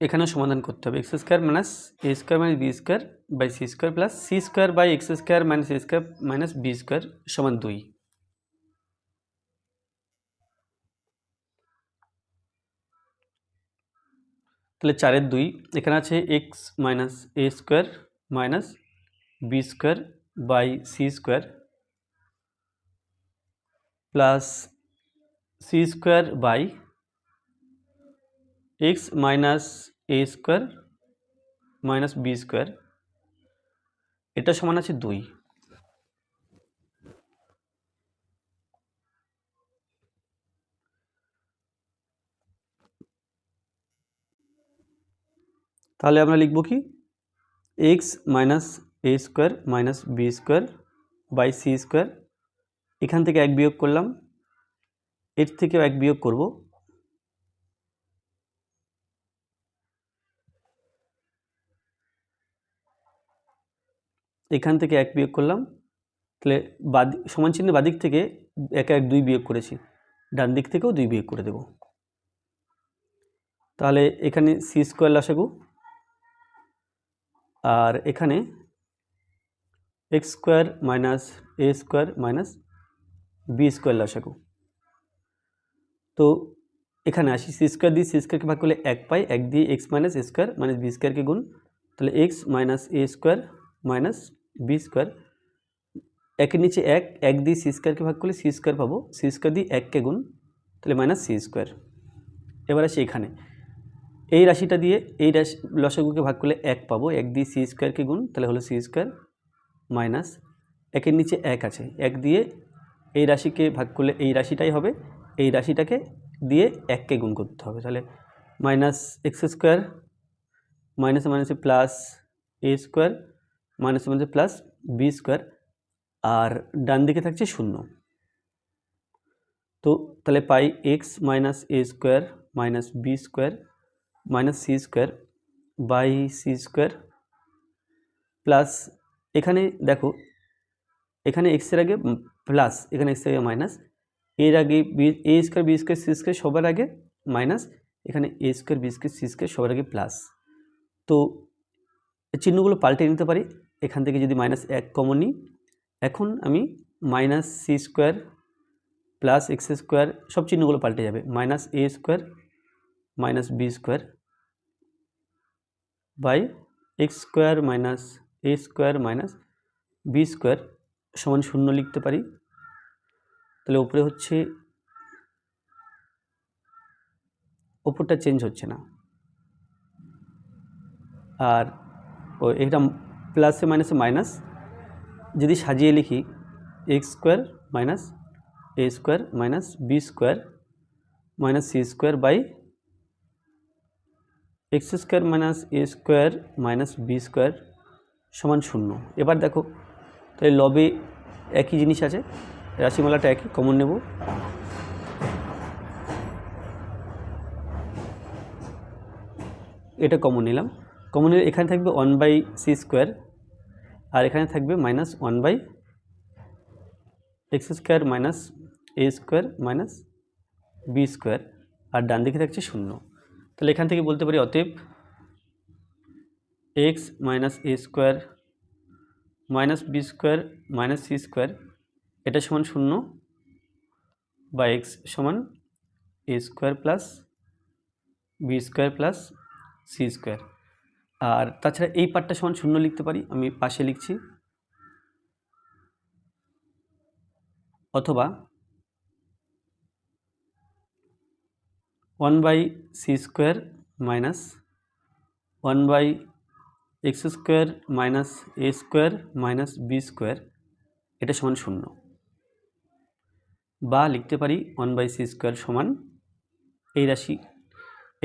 এখানেও সমাধান করতে হবে। X square minus A square minus B square by C square plus C square by X square minus A square minus B square সমান দুই। তাহলে চারের দুই, এখানে আছে X minus A square minus B square by C square plus C square by X minus A square minus B square, এটা সমান আছে দুই। তাহলে আমরা লিখব কি? X minus A square minus B square by C square, এখান থেকে এক বিয়োগ করলাম, এর থেকেও এক বিয়োগ করব। এখান থেকে এক বিয়োগ করলাম। তাহলে বাদ, সমান চিহ্ন বাদিক থেকে এক এক দুই বিয়োগ করেছি। ডান দিক থেকেও দুই বিয়োগ করে দেব। তাহলে এখানে সি স্কোয়ার লাসাগু আর এখানে X square minus A square minus B square লাসাগু তো এখানে আসি সি স্কোয়ার দিয়ে সি স্কোয়ারকে ভাগ করলে এক পাই, এক দিয়ে X minus square minus B স্কোয়ারকে গুণ। তাহলে X minus A square minus B square একের নিচে এক এক দিয়ে সি স্কোয়ারকে ভাগ করলে সি স্কোয়ার পাবো। সি স্কোয়ার দিয়ে এককে গুণ, তাহলে মাইনাস সি স্কোয়ার এবার আসি এখানে। এই রাশিটা দিয়ে এই রাশি, লসাগুকে ভাগ করলে এক পাবো, এক দিয়ে সি স্কোয়ারকে গুণ, তাহলে হলো সি স্কোয়ার মাইনাস একের নিচে এক আছে। এক দিয়ে এই রাশিকে ভাগ করলে এই রাশিটাই হবে, এই রাশিটাকে দিয়ে এককে গুণ করতে হবে। তাহলে মাইনাস এক্স স্কোয়ার মাইনাসে মাইনাসে প্লাস এ স্কোয়ার মাইনাসে মাইনাসে প্লাস বি স্কোয়ার আর ডান দিকে থাকছে শূন্য। তো তাহলে পাই X minus A square minus B square minus C square by C square plus এখানে দেখো, এখানে এক্সের আগে প্লাস, এখানে এক্সের আগে মাইনাস, এর আগে B A square B square C square সবার আগে মাইনাস, এখানে A square B square C square সবার আগে প্লাস। তো চিহ্নগুলো পাল্টে নিতে পারি। এখান থেকে যদি মাইনাস এক কমন নিই, এখন আমি minus C square plus X square সব চিহ্নগুলো পাল্টে যাবে। Minus A square minus B square by X square minus A square minus B square সমান শূন্য লিখতে পারি। তাহলে উপরে হচ্ছে, ওপরটা চেঞ্জ হচ্ছে না। আর ও এটা প্লাসে মাইনাসে মাইনাস, যদি সাজিয়ে লিখি X square minus A square minus B square minus C square by X square minus A square minus B square সমান শূন্য। এবার দেখো, তাহলে লবে একই জিনিস আছে, রাশিমালাটা একই কমন নেব। এটা কমন নিলাম। কমন নিলে এখানে থাকবে ওয়ান বাই সি স্কোয়ার আর এখানে থাকবে minus one by X square minus A square minus B square আর ডান দিকে থাকছে শূন্য। তাহলে এখান থেকে বলতে পারি অতএব X minus A square minus B square minus C square এটা সমান শূন্য বা এক্স সমান A square plus B square plus C square আর তাছাড়া এই পার্টটা সমান শূন্য লিখতে পারি, আমি পাশে লিখছি। অথবা one by C square minus one by X square minus A square minus B square এটা সমান শূন্য। বা লিখতে পারি ওয়ান বাই সি স্কোয়ার সমান এই রাশি,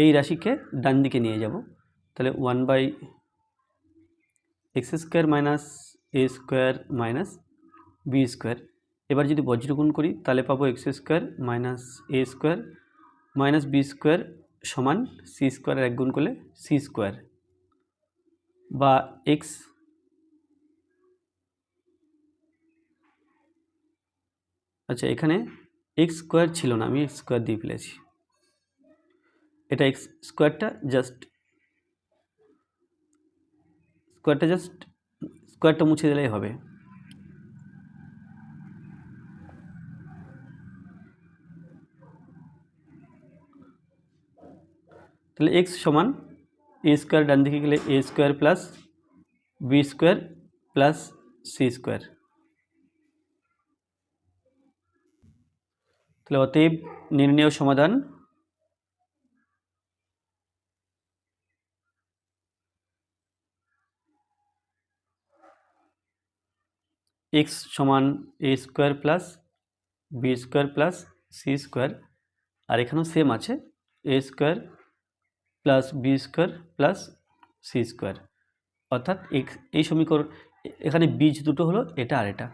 এই রাশিকে ডান দিকে নিয়ে যাব। তাহলে one by X square minus A square minus B square এবার যদি বজ্রগুণ করি, তাহলে পাবো X square minus A square minus B square সমান সি স্কোয়ারের এক গুণ করলে সি স্কোয়ার বা এক্স আচ্ছা এখানে এক্স স্কোয়ার ছিল না, আমি এক্স স্কোয়ার দিয়ে ফেলেছি। এটা এক্স স্কোয়ারটা জাস্ট স্কোয়ারটা জাস্ট স্কোয়ারটা মুছে দিলেই হবে। তাহলে এক্স সমান এ স্কোয়ার ডান দিকে গেলে A square plus B square plus C square তাহলে অতএব নির্ণয় সমাধান এক্স সমান A square plus B square plus C square আর এখানেও সেম আছে A square plus B square plus C square অর্থাৎ এক্স এই সমীকরণ এখানে বীজ দুটো হলো এটা আর এটা।